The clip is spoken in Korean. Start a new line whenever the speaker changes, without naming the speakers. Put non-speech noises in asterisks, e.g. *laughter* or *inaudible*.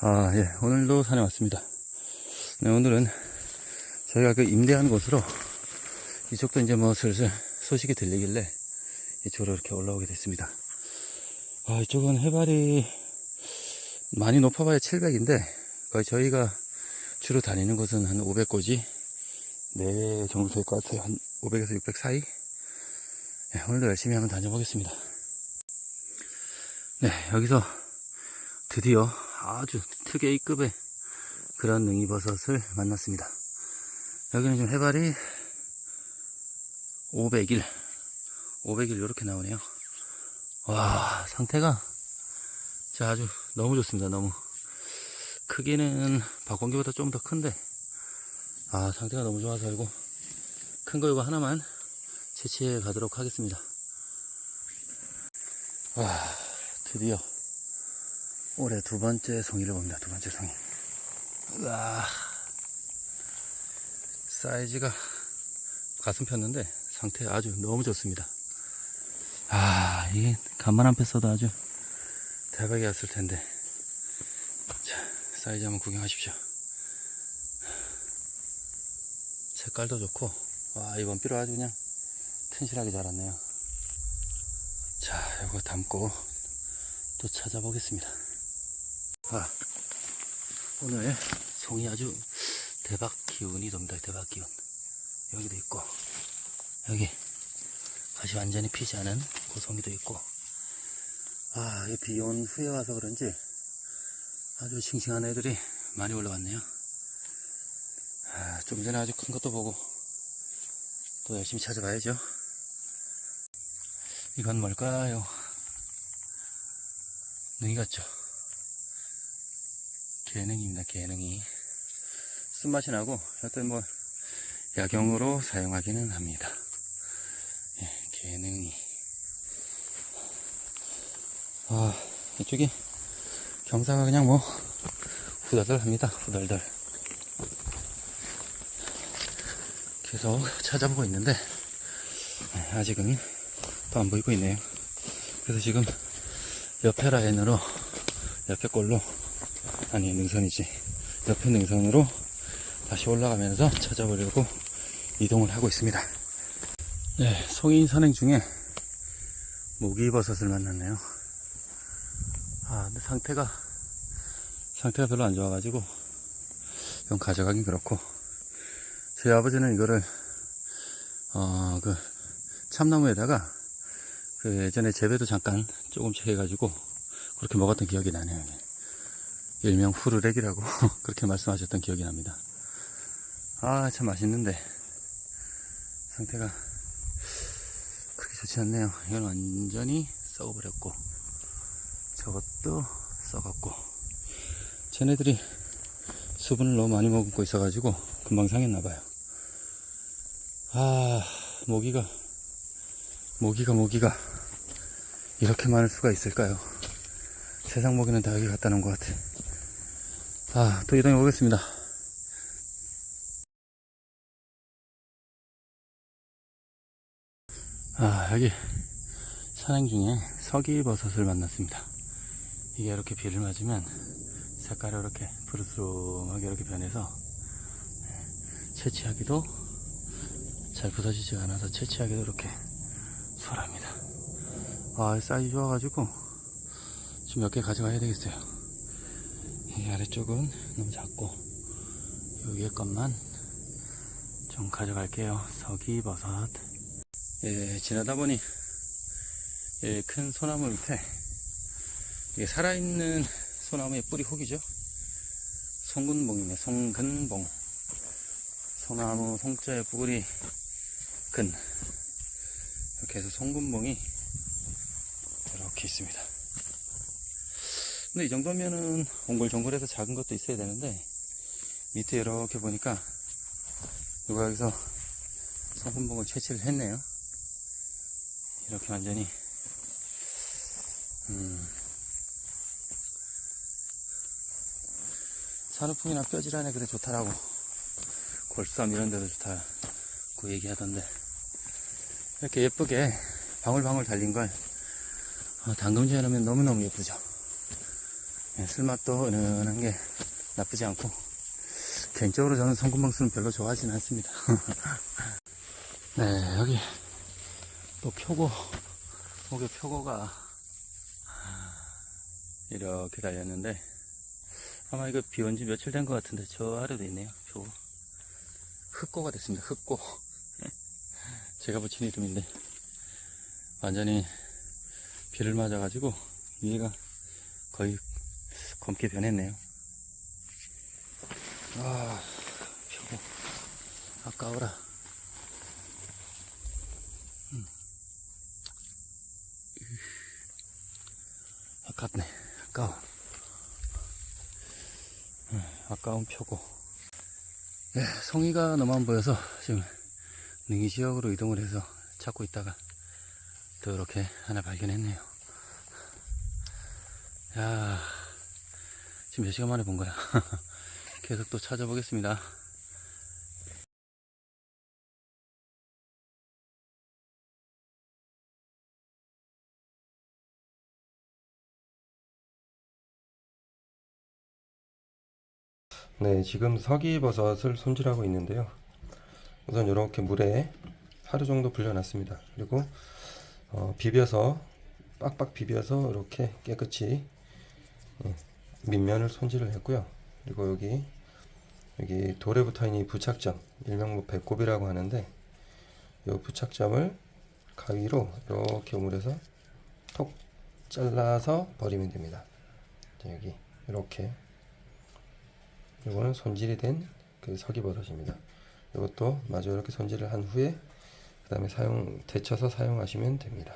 아, 예. 오늘도 산에 왔습니다. 네, 오늘은 저희가 그 임대한 곳으로 이쪽도 이제 뭐 슬슬 소식이 들리길래 이쪽으로 이렇게 올라오게 됐습니다. 아, 이쪽은 해발이 많이 높아봐야 700인데 거의 저희가 주로 다니는 곳은 한 500고지 네 정도 될 것 같아요. 한 500에서 600 사이. 네, 오늘도 열심히 한번 다녀보겠습니다. 네, 여기서 드디어 아주 특A급의 그런 능이버섯을 만났습니다. 여기는 지금 해발이 500일, 500일 이렇게 나오네요. 와, 상태가 진짜 아주 너무 좋습니다. 너무. 크기는 박공기보다 좀 더 큰데, 아, 상태가 너무 좋아서 이거 큰거 이거 하나만 채취해 가도록 하겠습니다. 와, 드디어 올해 두 번째 송이를 봅니다. 두 번째 송이. 우와. 사이즈가 가슴 폈는데 상태 아주 너무 좋습니다. 아, 이게 간만 한패 써도 아주 대박이었을 텐데. 자, 사이즈 한번 구경하십시오. 색깔도 좋고, 와, 이번 삐로 아주 그냥 튼실하게 자랐네요. 자, 이거 담고 또 찾아보겠습니다. 아, 오늘 송이 아주 대박 기운이 돕니다. 대박 기운. 여기도 있고, 여기 가시 완전히 피지 않은 고송이도 있고, 아, 비 온 후에 와서 그런지 아주 싱싱한 애들이 많이 올라왔네요. 아, 좀 전에 아주 큰 것도 보고 또 열심히 찾아봐야죠. 이건 뭘까요? 능이 같죠? 개능입니다, 개능이. 쓴맛이 나고, 어떤 뭐, 약용으로 사용하기는 합니다. 예, 개능이. 아, 이쪽이 경사가 그냥 뭐, 후덜덜 합니다, 후덜덜. 계속 찾아보고 있는데, 예, 아직은 또 안 보이고 있네요. 그래서 지금 옆에 라인으로, 옆에 골로, 아니, 능선이지. 옆에 능선으로 다시 올라가면서 찾아보려고 이동을 하고 있습니다. 네, 송이 선행 중에 모기버섯을 만났네요. 아, 근데 상태가, 상태가 별로 안 좋아가지고, 좀 가져가긴 그렇고, 저희 아버지는 이거를, 어, 그, 참나무에다가, 그 예전에 재배도 잠깐 조금씩 해가지고, 그렇게 먹었던 기억이 나네요. 일명 후르렉이라고 *laughs* 그렇게 말씀하셨던 기억이 납니다. 아, 참 맛있는데, 상태가 그렇게 좋지 않네요. 이건 완전히 썩어버렸고, 저것도 썩었고, 쟤네들이 수분을 너무 많이 먹고 있어가지고, 금방 상했나봐요. 아, 모기가, 모기가, 모기가, 이렇게 많을 수가 있을까요? 세상 모기는 다 여기 놓은 것 같아. 아, 또 이동해 보겠습니다. 아, 여기 산행 중에 서기버섯을 만났습니다. 이게 이렇게 비를 맞으면 색깔이 이렇게 푸르스름하게 이렇게 변해서 채취하기도 잘 부서지지가 않아서 채취하기도 이렇게 수월합니다. 아, 사이즈 좋아가지고 좀몇개 가져가야 되겠어요. 이 아래쪽은 너무 작고 요 위에 것만 좀 가져갈게요. 서기버섯. 예, 지나다 보니 예, 큰 소나무 밑에 이게 살아있는 소나무의 뿌리 혹이죠. 송근봉이네, 송근봉. 소나무 송자의 뿌리 근. 이렇게 해서 송근봉이 이렇게 있습니다. 근데 이 정도면은 옹골종골해서 작은 것도 있어야 되는데 밑에 이렇게 보니까 누가 여기서 송근봉을 채취를 했네요. 이렇게 완전히 음, 산후풍이나 뼈질환에 그래 좋다라고 골수암 이런 데도 좋다고 얘기하던데 이렇게 예쁘게 방울방울 달린 걸 어, 담금지에 넣으면 너무너무 예쁘죠 네, 쓸맛도 은은한 게 나쁘지 않고 개인적으로 저는 성군방수는 별로 좋아하지는 않습니다. *laughs* 네, 여기 또 표고, 목에 표고가 이렇게 달렸는데 아마 이거 비온 지 며칠 된 것 같은데 저 아래도 있네요. 표고. 흑고가 됐습니다. 흑고. *laughs* 제가 붙인 이름인데 완전히 비를 맞아 가지고 위에가 거의 검게 변했네요. 아, 표고. 아까워라. 음. 아깝네. 아까워. 음, 아까운 표고. 예, 송이가 너무 안 보여서 지금 능이 지역으로 이동을 해서 찾고 있다가 또 이렇게 하나 발견했네요. 야, 몇 시간 만에 본 거야. *laughs* 계속 또 찾아보겠습니다.
네, 지금 서기버섯을 손질하고 있는데요. 우선 이렇게 물에 하루 정도 불려놨습니다. 그리고 어, 비벼서 빡빡 비벼서 이렇게 깨끗이 예, 밑면을 손질을 했고요. 그리고 여기 여기 돌에 붙어 있는 이 부착점, 일명 뭐 배꼽이라고 하는데 이 부착점을 가위로 이렇게 오므려서 톡 잘라서 버리면 됩니다. 자, 여기 이렇게 이거는 손질이 된그 서기버섯입니다. 이것도 마저 이렇게 손질을 한 후에 그 다음에 사용 데쳐서 사용하시면 됩니다.